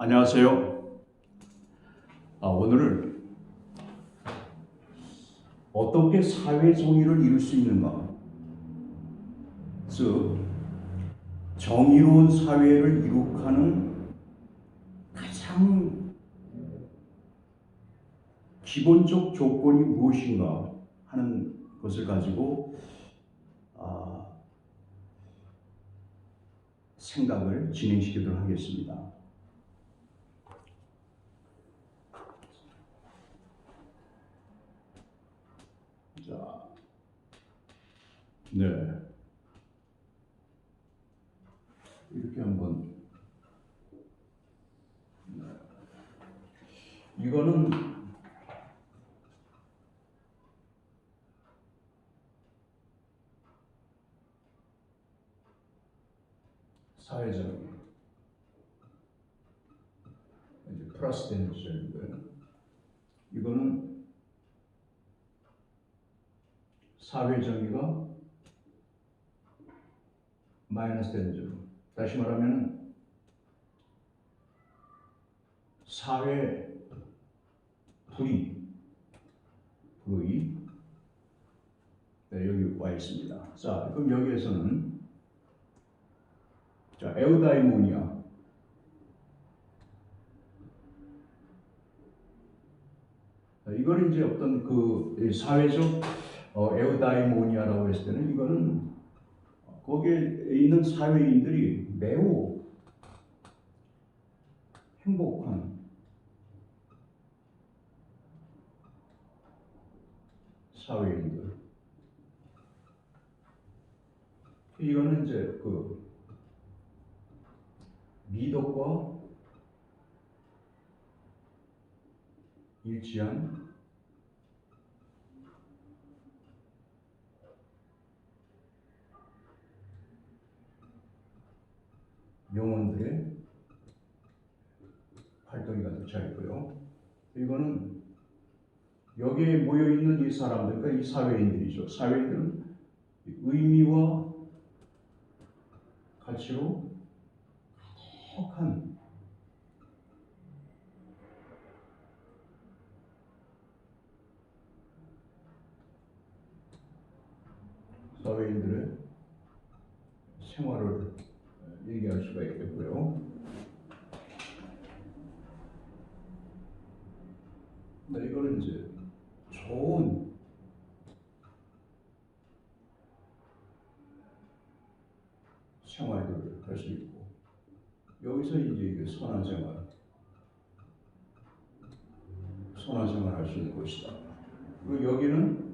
안녕하세요. 아, 오늘은 어떻게 사회 정의를 이룰 수 있는가? 즉, 정의로운 사회를 이룩하는 가장 기본적 조건이 무엇인가 하는 것을 가지고 아, 생각을 진행시키도록 하겠습니다. 자, 네. 이렇게 한번. 네. 이거는 사회적 이제 플러스 되는 시절이고요. 이거는 사회 정의가 마이너스 되는 점. 다시 말하면 사회 불이 불의 네, 여기 와 있습니다. 자, 그럼 여기에서는 자, 에우다이모니아 자, 이걸 이제 어떤 그 사회적 어, 에우다이모니아라고 했을 때는 이거는 거기에 있는 사회인들이 매우 행복한 사회인들. 이거는 이제 그 미덕과 일치한 영혼들의 활동이 가득 차 있고요. 이거는 여기에 모여 있는 이 사람들, 그러니까 이 사회인들이죠. 사회인들은 의미와 가치로 가득한 사회인들의 생활을 얘기할 수가 있겠고요. 네, 이거는 이제 좋은 생활을 할 수 있고 여기서 이제 선한 생활, 선한 생활 할 수 있는 곳이다. 그리고 여기는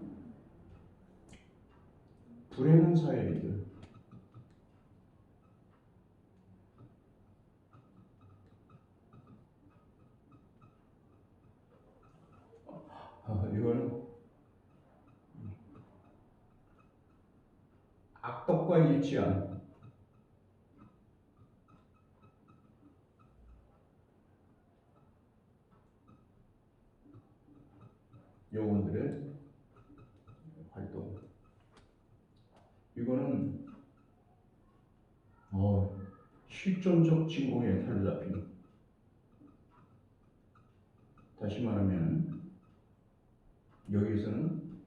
불행한 사회인들, 아, 이거는 악덕과 일치한 영혼들의 활동. 이거는 어, 실존적 진공에 사로잡힌 다시 말하면 여기서는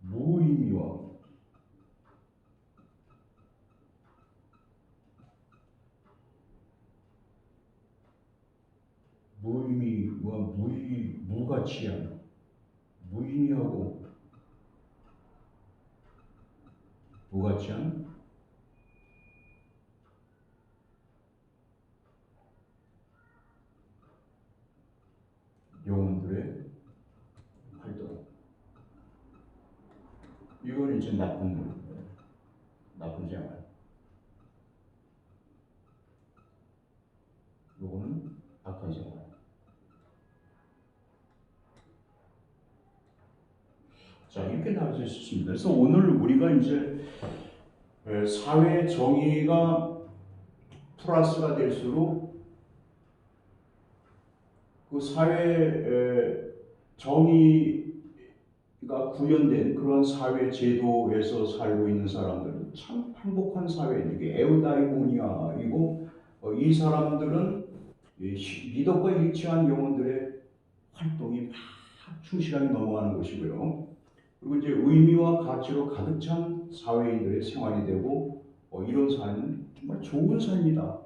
무의미와 무의미와 무의 무가치한 무의미하고 무가치한 영혼들의 활동. 이건 이제 나쁜 물, 나쁜 생활. 요거는 악한 생활. 자 이렇게 나눠져 있습니다. 그래서 오늘 우리가 이제 에, 사회 정의가 플러스가 될수록 그 사회 에, 정의가 구현된 그런 사회 제도에서 살고 있는 사람들은 참 행복한 사회인 이게 에우다이모니아이고 어, 이 사람들은 미덕과 일치한 영혼들의 활동이 막 충실하게 넘어가는 것이고요. 그리고 이제 의미와 가치로 가득 찬 사회인들의 생활이 되고 어, 이런 삶은 정말 좋은 삶이다.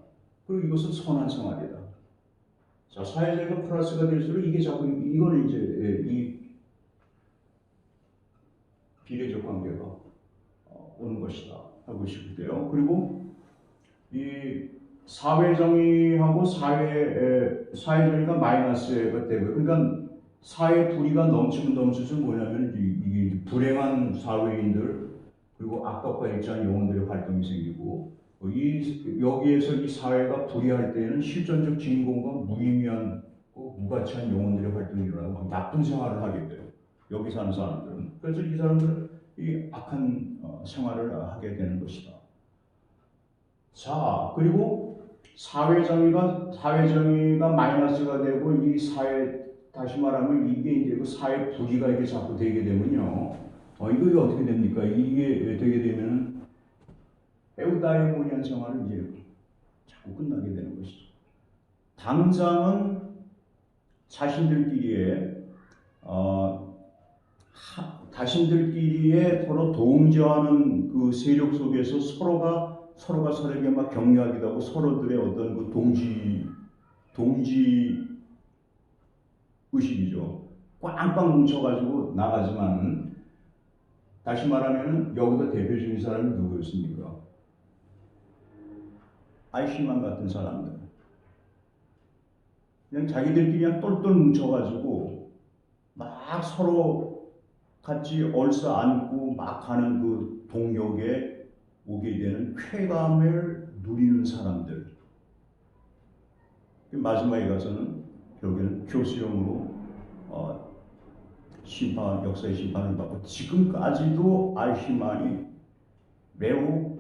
그리고 이것은 선한 생활이다. 자, 사회적인 플러스가 될수록 이게 자꾸 이거는 이제 예, 이 비례적 관계가 어, 오는 것이다 하고 싶은데요. 그리고 이 사회정의하고 사회 에, 사회정의가 마이너스가 되고 그러니까 사회 불의가 넘치면 넘치면 뭐냐면 이- 이게 불행한 사회인들 그리고 악덕과 일치한 영혼들의 활동이 생기고 어, 이 여기에서 이 사회가 불의할 때는 실존적 주인공과 무의미한 고 무가치한 영혼들의 활동이 일어나고 막 나쁜 생활을 하게 돼요. 여기 사는 사람들은 그래서 이 사람들은 이 악한 어, 생활을 하게 되는 것이다. 자 그리고 사회정의가 사회정의가 마이너스가 되고 이 사회 다시 말하면 이게 이제 그 사회 불의가 이게 자꾸 되게 되면요. 어 이거 어떻게 됩니까? 이게 되게 되면은 에우다이모니안 생활은 이제 자꾸 끝나게 되는 것이죠. 당장은 자신들끼리의 어, 하- 자신들끼리의 서로 동조하는 그 세력 속에서 서로가 서로가 서로에게 막 격려하기도 하고 서로들의 어떤 그 동지 동지 의식이죠. 꽝꽝 뭉쳐가지고 나가지만은 다시 말하면은 여기서 대표적인 사람이 누구였습니까? 아이시만 같은 사람들. 그냥 자기들끼리 똘똘 뭉쳐가지고 막 서로 같이 얼싸 안고 막 하는 그 동력에 오게 되는 쾌감을 누리는 사람들. 마지막에 가서는 결국에는 교수형으로 어, 심판, 역사의 심판을 받고 지금까지도 아이시만이 매우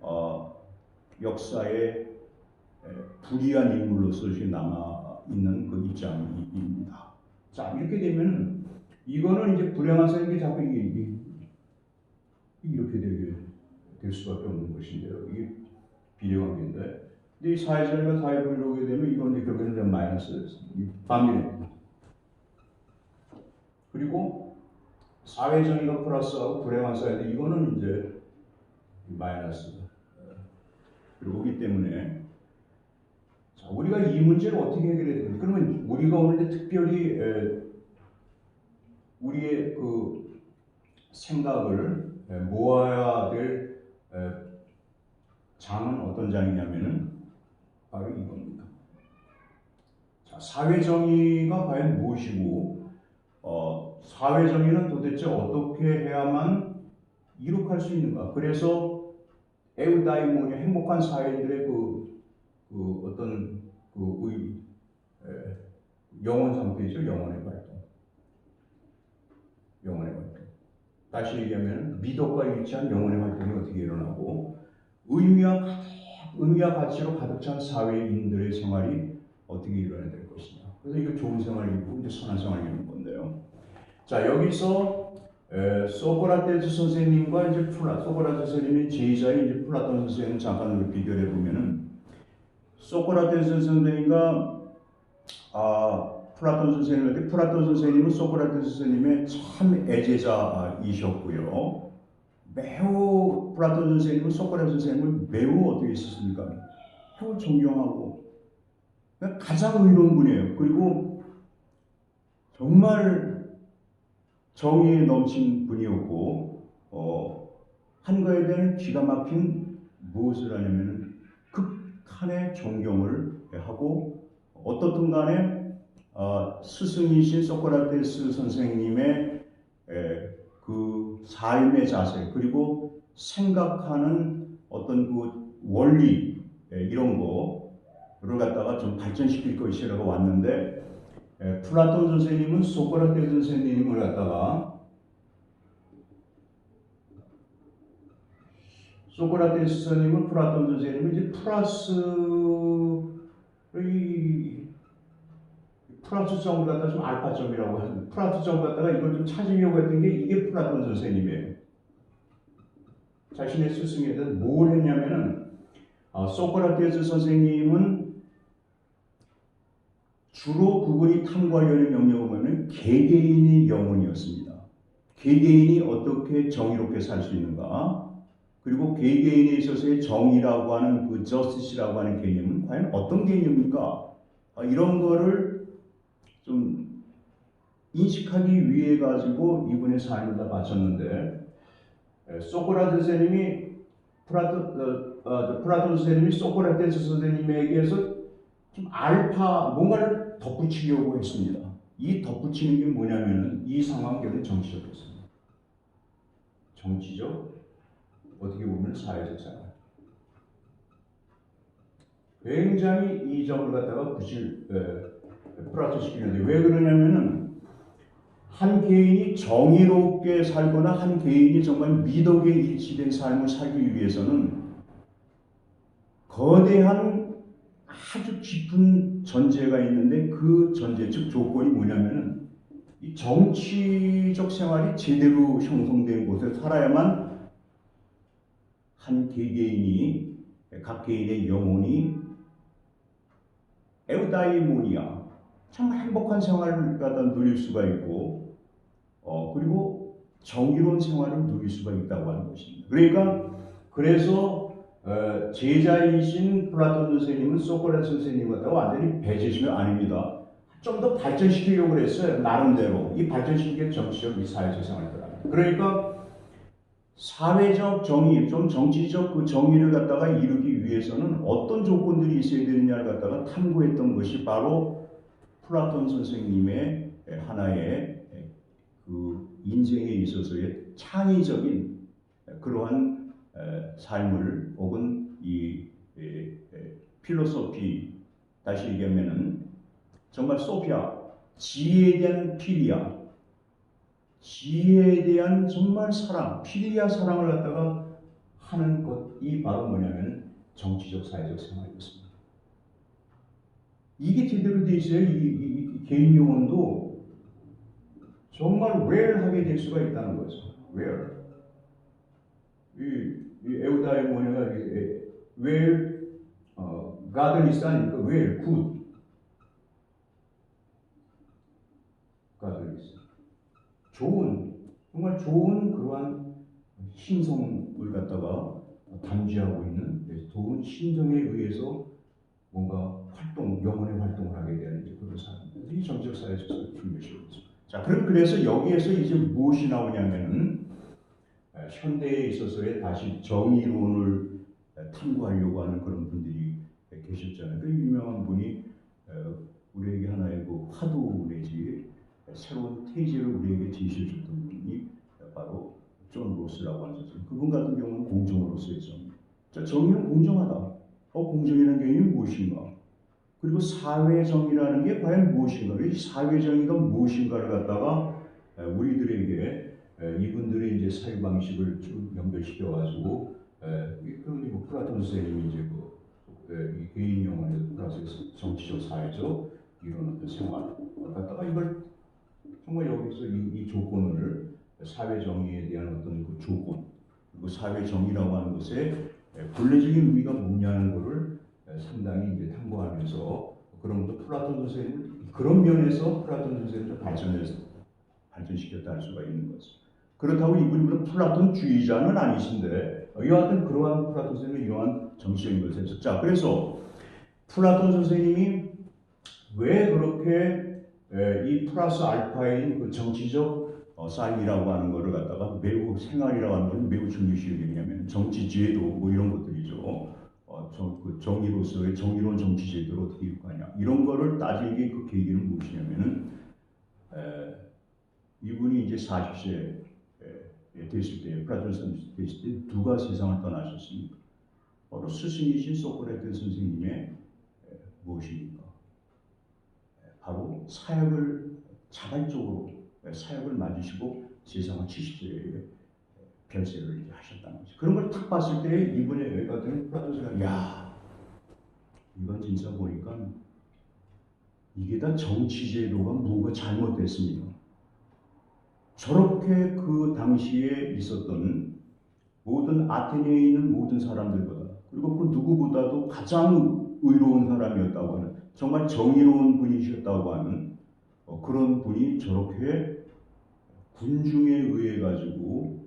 어, 역사의 에, 불의한 인물로서 남아 있는 그 입장입니다. 자 이렇게 되면 이거는 이제 불행한 사람이 자꾸 이게 이렇게 되게 될 수밖에 없는 것인데요. 이게 비례관계인데, 근데 이 사회자가 사회 불의로 오게 되면 이건 결국에는 좀 마이너스 반면에 그리고 사회정의가 플러스하고 불행한 사회인데 이거는 이제 마이너스. 오기 때문에 자, 우리가 이 문제를 어떻게 해결해야 되는지 그러면 우리가 오늘 특별히 에, 우리의 그 생각을 에, 모아야 될 에, 장은 어떤 장이냐면은 바로 이겁니다. 자, 사회정의가 과연 무엇이고 어, 사회정의는 도대체 어떻게 해야만 이룩할 수 있는가? 그래서 에우다이모니 행복한 사회인들의 그, 그 어떤 그 의, 에, 영혼 상태죠, 영혼의 발동. 영혼의 활동. 다시 얘기하면 미덕과 일치한 영혼의 활동이 어떻게 일어나고 의미와 의미와 가치로 가득 찬 사회인들의 생활이 어떻게 일어나야 될 것이냐. 그래서 이거 좋은 생활이고 이제 선한 생활이는 건데요. 자 여기서 에, 소크라테스 선생님과 이제 플라 소크라테스 선생님의 제자인 이제 플라톤 선생님 잠깐 비교해 보면은 소크라테스 선생님과 아 플라톤 선생님한테 플라톤 선생님은 소크라테스 선생님의 참 애제자이셨고요. 매우 플라톤 선생님은 소크라테스 선생님을 매우 어떻게 했었습니까? 매우 존경하고 가장 의로운 분이에요. 그리고 정말 정의에 넘친 분이었고 어, 한 거에 대한 기가 막힌 무엇을 하냐면 극한의 존경을 하고 어떻든 간에 어, 스승이신 소크라테스 선생님의 에, 그 삶의 자세 그리고 생각하는 어떤 그 원리 에, 이런 거를 갖다가 좀 발전시킬 것이라고 왔는데 에, 플라톤 선생님은 소크라테스 선생님을 갖다가 소크라테스 선생님은 플라톤 선생님은 이제 플러스 이 플러스점을 갖다 좀 알파점이라고 하는 플러스점 갖다가 이걸 좀 찾으려고 했던 게 이게 플라톤 선생님이에요. 자신의 스승에 대해서 뭘 했냐면은 아, 소크라테스 선생님은 주로 그분이 탐구하려는 영역을 보면 개개인의 영혼이었습니다. 개개인이 어떻게 정의롭게 살 수 있는가? 그리고 개개인에 있어서의 정의라고 하는 그 justice라고 하는 개념은 과연 어떤 개념입니까? 아, 이런 거를 좀 인식하기 위해 가지고 이분의 삶을 다 바쳤는데 에, 소크라테스 선생님이 프라토 어, 어, 프라톤 선생님이 소크라테스 선생님에게서 좀 알파 뭔가를 덧붙이려고 했습니다. 이 덧붙이는 게 뭐냐면은 이 상황에는 정치적이었습니다. 정치적 어떻게 보면 사회적 생활. 굉장히 이 점을 갖다가 부실 플라토시키는데 왜 그러냐면은 한 개인이 정의롭게 살거나 한 개인이 정말 미덕에 일치된 삶을 살기 위해서는 거대한 아주 깊은 전제가 있는데 그 전제 즉 조건이 뭐냐면은 이 정치적 생활이 제대로 형성된 곳에 살아야만 한 개개인이 각 개인의 영혼이 에우다이모니아 정말 행복한 생활을 갖다 누릴 수가 있고 어 그리고 정의로운 생활을 누릴 수가 있다고 하는 것입니다. 그러니까 그래서 어, 제자이신 플라톤 선생님은 소크라테스 선생님과 완전히 배제시면 아닙니다. 좀 더 발전시키려고 그랬어요. 나름대로 이 발전시킨 게 정치적 이 사회적 생활이더라. 그러니까 사회적 정의, 좀 정치적 그 정의를 갖다가 이루기 위해서는 어떤 조건들이 있어야 되느냐를 갖다가 탐구했던 것이 바로 플라톤 선생님의 하나의 그 인생에 있어서의 창의적인 그러한 삶을 혹은 이 필로소피 다시 얘기하면은 정말 소피아 지혜에 대한 필이야 지혜에 대한 정말 사랑 필이야 사랑을 갖다가 하는 것이 바로 뭐냐면 정치적 사회적 생활이었습니다. 이게 제대로 돼 있어야 이, 이, 이 개인 영혼도 정말 웰하게 될 수가 있다는 거죠. 웰. 이, 이 에우다이모니가 웰 어, 가드니스 아니까 웰 굿. 가드니스. 좋은 정말 좋은 그러한 신성을 갖다가 담지하고 있는 좋은 신성에 의해서 뭔가 활동, 영혼의 활동을 하게 되는 그런 사람들. 이 정치적 사회적 중요시거든요. 자, 그럼 그래서 여기에서 이제 무엇이 나오냐면은 현대에 있어서의 다시 정의론을 탐구하려고 하는 그런 분들이 계셨잖아요. 그 유명한 분이 우리에게 하나의 그 화두 내지 새로운 테이지를 우리에게 제시해줬던 분이 바로 존 로스라고 하는 죠 그분 같은 경우는 공정으로서의 정의. 자, 정의는 공정하다. 어, 공정이라는 개념이 무엇인가? 그리고 사회정의라는 게 과연 무엇인가? 이 사회정의가 무엇인가를 갖다가 우리들에게 이분들의 이제 사유 방식을 쭉 연결시켜 가지고 그 플라톤 선생님이 이제 그 개인 영혼의 플러스 정치적 사회적 이런 어떤 생활 갖다가 이걸 정말 여기서 이, 이 조건을 사회 정의에 대한 어떤 그 조건 그리고 사회 정의라고 하는 것의 본래적인 의미가 뭐냐는 것을 상당히 이제 탐구하면서 그런 또 플라톤 선생님 그런 면에서 플라톤 선생님을 발전해서 발전시켰다 할 수가 있는 거죠. 그렇다고 이분이 플라톤 주의자는 아니신데 여하튼 그러한 플라톤 선생님의 이러한 정치적인 했죠. 자, 그래서 플라톤 선생님이 왜 그렇게 이 플러스 알파인 그 정치적 어, 삶이라고 하는 것을 갖다가 매우 생활이라고 하는 것은 매우 중요시 여기냐면 정치제도 뭐 이런 것들이죠. 어, 정, 그 정의로서의 정의로운 정치 제도를 어떻게 이끌거냐 이런 거를 따지기 그 계기는 무엇이냐면은 에, 이분이 이제 40세 됐을 때, 플라톤 선생 됐을 때 누가 세상을 떠나셨습니까? 바로 스승이신 소크라테스 선생님의 에, 무엇입니까? 바로 사역을 자발적으로 사역을 맞으시고 세상을 70세에 별세를 하셨다는 거죠. 그런 걸딱 봤을 때 이분의 여기 같은 플라톤스가 야 이건 진짜 보니까 이게 다 정치제도가 뭐가 잘못됐습니다. 저렇게 그 당시에 있었던 모든 아테네에 있는 모든 사람들보다 그리고 그 누구보다도 가장 의로운 사람이었다고 하는 정말 정의로운 분이셨다고 하는 어, 그런 분이 저렇게 군중에 의해 가지고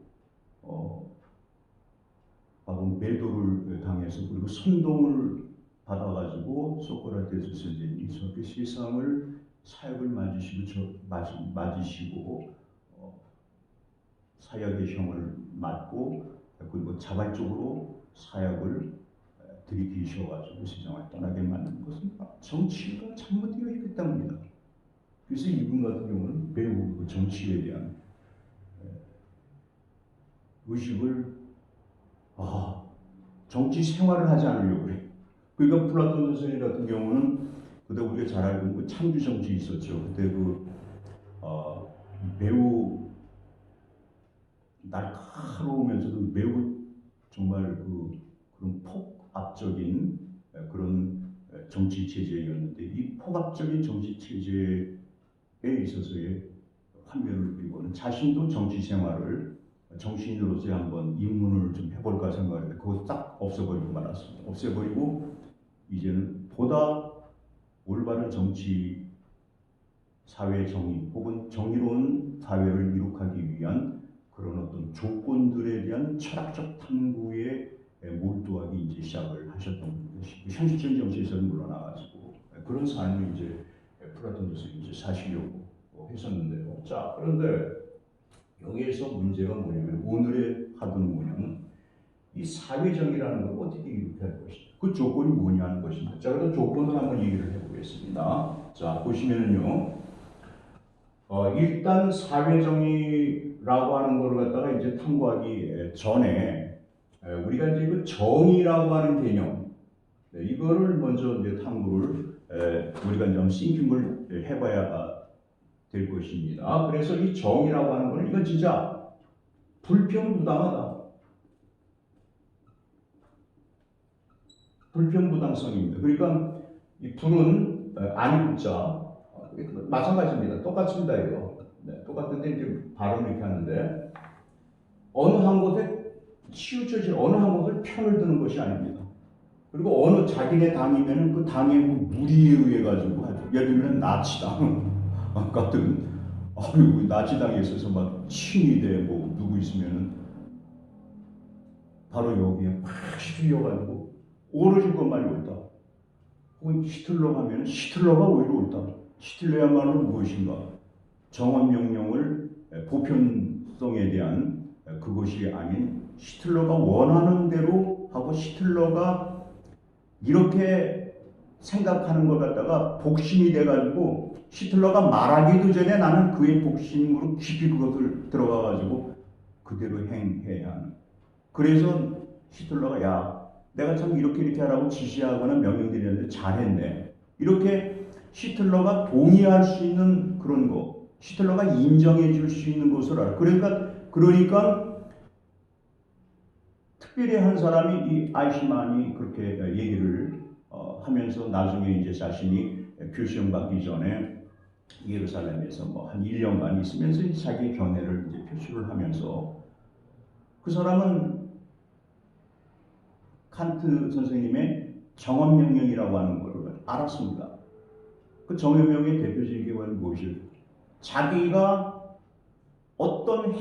어, 바로 매도를 당해서 그리고 선동을 받아가지고 소크라테스 선생님이 저렇게 세상을 사역을 맞으시고 저, 맞, 맞으시고 어, 사역의 형을 맞고 그리고 자발적으로 사역을 들이키셔가지고 세상을 떠나게 만든 것은 정치가 잘못되어 있기 때문이다. 그래서 이분 같은 경우는 매우 그 정치에 대한 에, 의식을 아 정치 생활을 하지 않으려고 그래. 그러니까 플라톤 선생님 같은 경우는 그때 우리가 잘 알고 있는 그 창조 정치 있었죠. 그때 그 어, 매우 날카로우면서도 매우 정말 그 그런 폭압적인 에, 그런 에, 정치 체제였는데 이 폭압적인 정치 체제에 있어서의 환멸을 그리고는 자신도 정치 생활을 정치인으로서 한번 입문을 좀 해볼까 생각했는데 그거 딱 없애버리고 말았습니다. 없애버리고 이제는 보다 올바른 정치 사회 정의 혹은 정의로운 사회를 이룩하기 위한 그런 어떤 조건들에 대한 철학적 탐구에 몰두하기 이제 시작을 하셨던 것이 현실적인 정치에서는 물러나가지고 그런 삶을 이제 플라톤 교수님이 이제 사시려고 했었는데요. 자 그런데 여기에서 문제가 뭐냐면 오늘의 화두는 뭐냐면 이 사회정의라는 걸 어떻게 이룩할 것인가 그 조건이 뭐냐는 것입니다. 자 그럼 조건을 한번 얘기를 해보겠습니다. 자 보시면은요. 어, 일단 사회정의라고 하는 걸 갖다가 이제 탐구하기 전에 에, 우리가 이제 그 정의라고 하는 개념 네, 이거를 먼저 이제 탐구를 에, 우리가 좀 싱킹을 해봐야 될 것입니다. 그래서 이 정의라고 하는 거는 이건 진짜 불평부당하다. 불평부당성입니다. 그러니까 이 불은 에, 아니 붙자 어, 마찬가지입니다. 똑같습니다 이거. 네, 똑같은데 이제 발음 이렇게 하는데 어느 한 곳에 치우쳐진 어느 한 곳을 편을 드는 것이 아닙니다. 그리고 어느 자기네 당이면은 그 당의 그 무리에 의해 가지고 예를 들면 나치당 같은 아이고 나치당에 있어서 막 친위대 뭐 누구 있으면은 바로 여기에 막 휘둘려가지고 오로지 그것만이 옳다. 혹은 히틀러 하면 히틀러가 오히려 옳다. 히틀러야말로 무엇인가? 정원 명령을 보편성에 대한 그것이 아닌 히틀러가 원하는 대로 하고 히틀러가 이렇게 생각하는 것 갖다가 복심이 돼가지고 히틀러가 말하기도 전에 나는 그의 복심으로 깊이 그것을 들어가가지고 그대로 행해야 하는. 그래서 히틀러가 야 내가 참 이렇게 이렇게 하라고 지시하거나 명령드렸는데 잘했네. 이렇게 히틀러가 동의할 수 있는 그런 거, 히틀러가 인정해 줄 수 있는 것을 알아. 그러니까 그러니까 특별히 한 사람이 이 아이시만이 그렇게 얘기를 어, 하면서 나중에 이제 자신이 교시형 받기 전에 예루살렘에서 뭐 한 1년간 있으면서 자기 견해를 이제 표출을 하면서 그 사람은 칸트 선생님의 정언명령이라고 하는 것을 알았습니다. 그 정언명령의 대표적인 게 무엇일까? 자기가 어떤